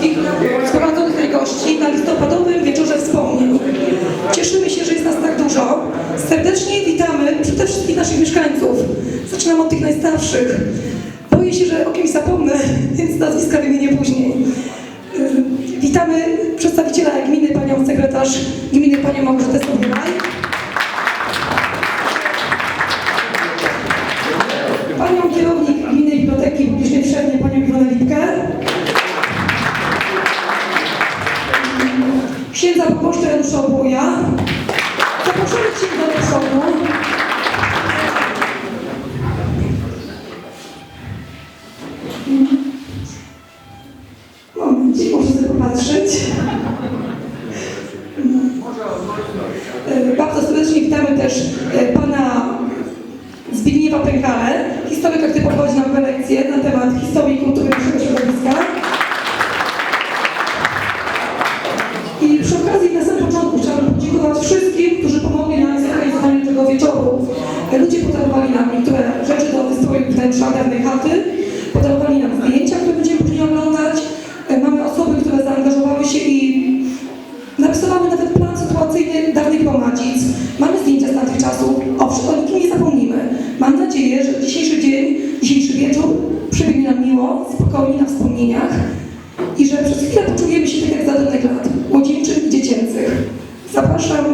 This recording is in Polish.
wszystkich zgromadzonych tutaj gości na listopadowym wieczorze wspomnień. Cieszymy się, że jest nas tak dużo. Serdecznie witamy przede wszystkich naszych mieszkańców. Zaczynam od tych najstarszych. Boję się, że o kimś zapomnę, więc nazwiska wymienię później. Y, Witamy przedstawiciela gminy, panią sekretarz gminy, panią Małgorzatę Sobielaj. Panią kierownik Gminy Biblioteki Publicznej Księdza proboszcza Janusza Obuja. Zaproszony księdza do przodu. Momencik, muszę sobie popatrzeć. E, Bardzo serdecznie witamy też e, pana Zbigniewa Pękale, historyka, który prowadzi nam prelekcję na temat historii kultury Ludzie podarowali nam niektóre rzeczy do wystroju wnętrza dawnej chaty, podarowali nam zdjęcia, które będziemy później oglądać. E, Mamy osoby, które zaangażowały się i narysowały nawet plan sytuacyjny dawnych Gromadzic. Mamy zdjęcia z tamtych czasów, owszem, o nikim nie zapomnimy. Mam nadzieję, że dzisiejszy dzień, dzisiejszy wieczór przebiegnie nam miło, spokojnie na wspomnieniach i że przez chwilę poczujemy się tak jak za dawnych lat, młodzieńczych i dziecięcych. Zapraszam.